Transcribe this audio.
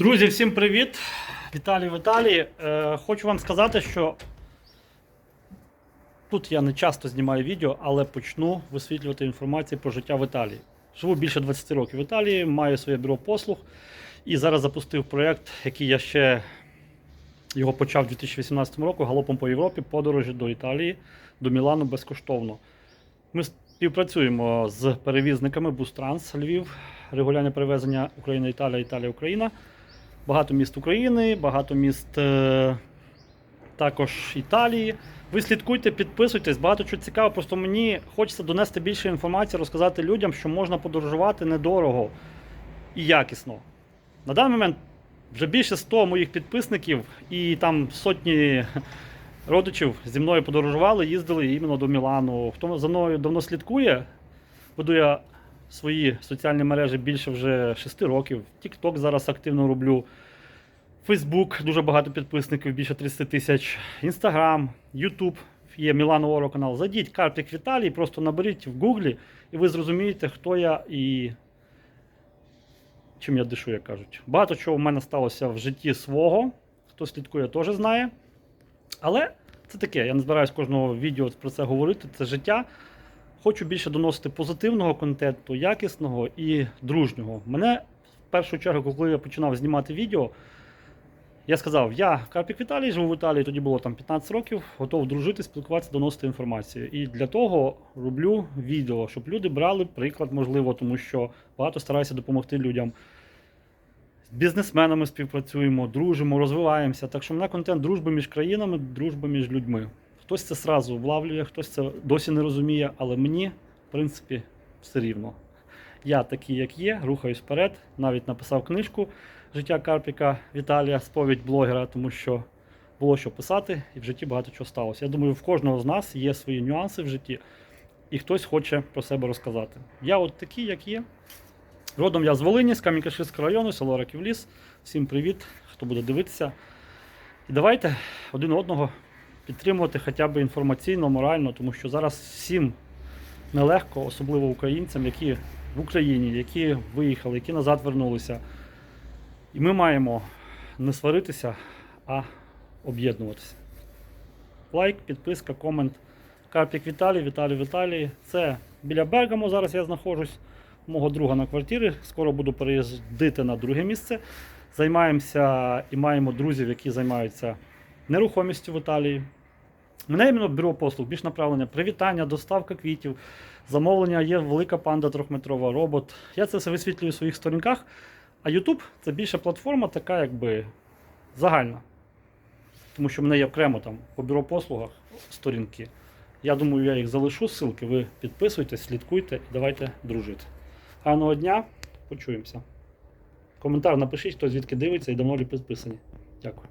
Друзі, всім привіт! Віталій в Італії. Е, хочу вам сказати, що тут я не часто знімаю відео, але почну висвітлювати інформацію про життя в Італії. Живу більше 20 років в Італії, маю своє бюро послуг і зараз запустив проєкт, який я ще його почав у 2018 році галопом по Європі, подорожі до Італії, до Мілану безкоштовно. Ми співпрацюємо з перевізниками Бустранс Львів, регулярне перевезення Україна, Італія, Італія, Україна. Багато міст України, багато міст е, також Італії. Ви слідкуйте, підписуйтесь, багато чого цікавого. Просто мені хочеться донести більше інформації, розказати людям, що можна подорожувати недорого і якісно. На даний момент вже більше 100 моїх підписників і там сотні родичів зі мною подорожували, їздили іменно до Мілану. Хто за мною давно слідкує, веду я свої соціальні мережі більше вже 6 років. TikTok зараз активно роблю. Facebook, дуже багато підписників, більше 30 тисяч. Instagram, YouTube, є Мілано Оро канал. Зайдіть Карпік Віталій, просто наберіть в Гуглі, і ви зрозумієте, хто я і чим я дишу, як кажуть. Багато чого в мене сталося в житті свого. Хто слідкує, теж знає. Але це таке, я не збираюсь кожного відео про це говорити. Це життя. Хочу більше доносити позитивного контенту, якісного і дружнього. Мене в першу чергу, коли я починав знімати відео, я сказав, я Карпік Віталій, живу в Італії, тоді було там 15 років, готов дружити, спілкуватися, доносити інформацію. І для того роблю відео, щоб люди брали приклад, можливо, тому що багато стараюся допомогти людям. З бізнесменами співпрацюємо, дружимо, розвиваємося. Так що в мене контент дружби між країнами, дружба між людьми. Хтось це сразу влавлює, хтось це досі не розуміє, але мені, в принципі, все рівно. Я такий, як є, рухаюсь вперед. Навіть написав книжку Життя Карпіка Віталія, сповідь блогера, тому що було що писати, і в житті багато чого сталося. Я думаю, в кожного з нас є свої нюанси в житті, і хтось хоче про себе розказати. Я от такий, як є. Родом я з Волині, з Кам'янка-Ширського району, село Раківліс. Всім привіт, хто буде дивитися. І давайте один одного підтримувати хоча б інформаційно, морально, тому що зараз всім нелегко, особливо українцям, які в Україні, які виїхали, які назад вернулися. І ми маємо не сваритися, а об'єднуватися. Лайк, підписка, комент. Карпік Віталій, Віталій Віталій. Це біля Бергамо. Зараз я знаходжусь. Мого друга на квартирі. Скоро буду переїздити на друге місце. Займаємося і маємо друзів, які займаються нерухомістю в Італії. Мене іменно бюро послуг, більш направлення, привітання, доставка квітів, замовлення, є велика панда трьохметрова, робот. Я це все висвітлюю в своїх сторінках. А YouTube це більше платформа, така якби загальна. Тому що в мене є окремо там по бюро послугах сторінки. Я думаю, я їх залишу, ссылки, ви підписуйтесь, слідкуйте і давайте дружити. Гарного дня, почуємося. Коментар напишіть, хто звідки дивиться і давно ли підписані. Дякую.